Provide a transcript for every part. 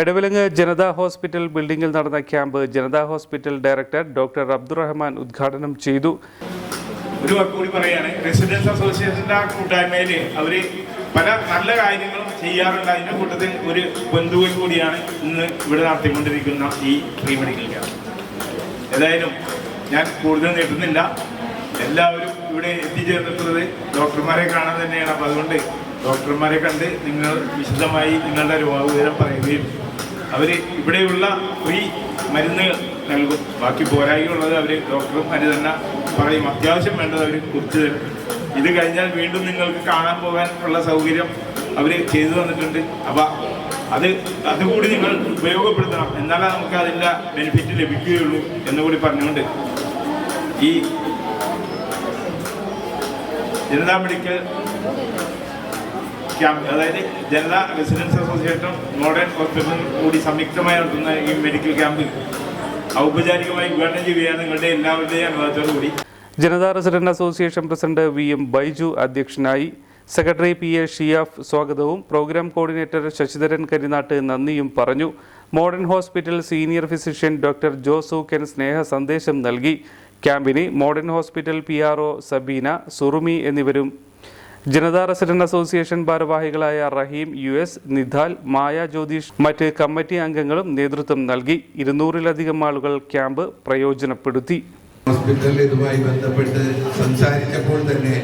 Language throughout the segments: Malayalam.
Edavilangu Janata hospital ബിൽഡിംഗിൽ നടന്ന camp Janata hospital director doctor Abdurahman ഉദ്ഘാടനം ചെയ്തു. ഒരു കൂടി പറയാണ് റെസിഡൻസ് അസോസിയേഷന്റെ ആ കൂട്ടായ്മയിൽ അവർ പല നല്ല കാര്യങ്ങളും ചെയ്യാറുണ്ട്. അതിന്റെ കൂട്ടത്തിൽ ഒരു ബന്ധുവിൽ കൂടിയാണ് ഇന്ന് ഇവിടെ നടത്തിക്കൊണ്ടിരിക്കുന്ന ഈ ഫ്രീ മെഡിക്കൽ ക്യാമ്പ്. ഏതായാലും ഞാൻ കൂടുതൽ നീട്ടുന്നില്ല എല്ലാവരും ഇവിടെ എത്തിച്ചേർന്നിട്ടുള്ളത് ഡോക്ടർമാരെ കാണാൻ തന്നെയാണ്. അപ്പം അതുകൊണ്ട് ഡോക്ടർമാരെ കണ്ട് നിങ്ങൾ വിശദമായി നിങ്ങളുടെ രോഗവിവരം പറയുകയും അവർ ഇവിടെയുള്ള ഫ്രീ മരുന്നുകൾ നൽകും. ബാക്കി ഉള്ളത് അവർ ഡോക്ടർമാർ തന്നെ പറയും. അത്യാവശ്യം വേണ്ടത് അവർ കുറിച്ച് തരും. ഇത് കഴിഞ്ഞാൽ വീണ്ടും നിങ്ങൾക്ക് കാണാൻ പോകാൻ ഉള്ള സൗകര്യം അവർ ചെയ്തു തന്നിട്ടുണ്ട്. അപ്പം അത് അതുകൂടി നിങ്ങൾ ഉപയോഗപ്പെടുത്തണം. എന്നാലേ നമുക്ക് അതിന്റെ ബെനിഫിറ്റ് ലഭിക്കുകയുള്ളൂ എന്നുകൂടി പറഞ്ഞുകൊണ്ട് ഈ ജനതാ മെഡിക്കൽ ക്യാമ്പ് അതായത് ജനതാ റെസിഡൻസ് അസോസിയേഷൻ മോഡേൺ ഹോസ്പിറ്റലും കൂടി സംയുക്തമായി നടത്തുന്ന ഈ മെഡിക്കൽ ക്യാമ്പ് ഔപചാരികമായി ഉദ്ഘാടനം ചെയ്യുകയാണ് നിങ്ങളുടെ എല്ലാവരുടെയും അനുവാദത്തോടുകൂടി. Janata resident association president V M Baiju അധ്യക്ഷനായി സെക്രട്ടറി പി എ ഷിയാഫ് സ്വാഗതവും പ്രോഗ്രാം കോർഡിനേറ്റർ ശശിധരൻ കരിനാട്ട് നന്ദിയും പറഞ്ഞു. Modern hospital senior physician doctor Josu Ken സ്നേഹ സന്ദേശം നൽകി. ക്യാമ്പിന് modern hospital P R O Sabeena Surumi എന്നിവരും ജനതാ റെസിഡന്റ് അസോസിയേഷൻ ഭാരവാഹികളായ റഹീം യു എസ് നിധാൽ മായ ജ്യോതിഷ് മറ്റ് കമ്മിറ്റി അംഗങ്ങളും നേതൃത്വം നൽകി ഇരുന്നൂറിലധികം ആളുകൾ ക്യാമ്പ് പ്രയോജനപ്പെടുത്തി. ഹോസ്പിറ്റലിൽ ഇതുമായി ബന്ധപ്പെട്ട് സംസാരിച്ചപ്പോൾ തന്നെ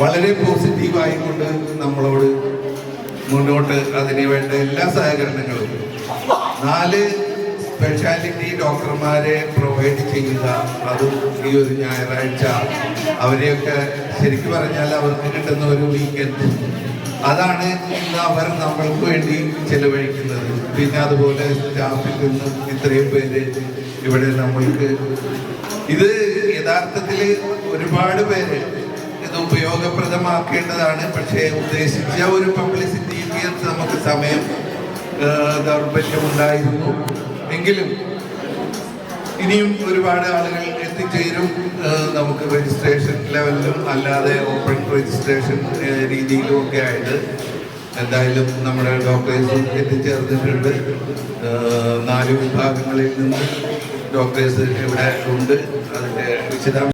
വളരെ പോസിറ്റീവായി കൊണ്ട് നമ്മളോട് മുന്നോട്ട് അതിന് വേണ്ട എല്ലാ സഹകരണങ്ങളും നാല് സ്പെഷ്യാലിറ്റി ഡോക്ടർമാരെ പ്രൊവൈഡ് ചെയ്യുക അതും ഈ ഒരു ഞായറാഴ്ച. അവരെയൊക്കെ ശരിക്കും പറഞ്ഞാൽ അവർക്ക് കിട്ടുന്ന ഒരു വീക്കെൻഡ് അതാണ് ഇന്ന് അവർ നമ്മൾക്ക് വേണ്ടി ചെലവഴിക്കുന്നത്. പിന്നെ അതുപോലെ സ്റ്റാഫിൽ നിന്നും ഇത്രയും പേര് ഇവിടെ നമ്മൾക്ക് ഇത് യഥാർത്ഥത്തിൽ ഒരുപാട് പേര് ഇത് ഉപയോഗപ്രദമാക്കേണ്ടതാണ്. പക്ഷേ ഉദ്ദേശിച്ച ഒരു പബ്ലിസിറ്റിക്ക് നമുക്ക് സമയം ദൗർബല്യമുണ്ടായിരുന്നു എങ്കിലും ഇനിയും ഒരുപാട് ആളുകൾ എത്തിച്ചേരും. നമുക്ക് രജിസ്ട്രേഷൻ ലെവലിലും അല്ലാതെ ഓപ്പൺ രജിസ്ട്രേഷൻ രീതിയിലും ഒക്കെ ആയിട്ട് എന്തായാലും നമ്മുടെ ഡോക്ടേഴ്സും എത്തിച്ചേർന്നിട്ടുണ്ട്. നാല് വിഭാഗങ്ങളിൽ നിന്ന് ഡോക്ടേഴ്സ് ഇവിടെ ഉണ്ട്. അതിന്റെ വിശദാംശം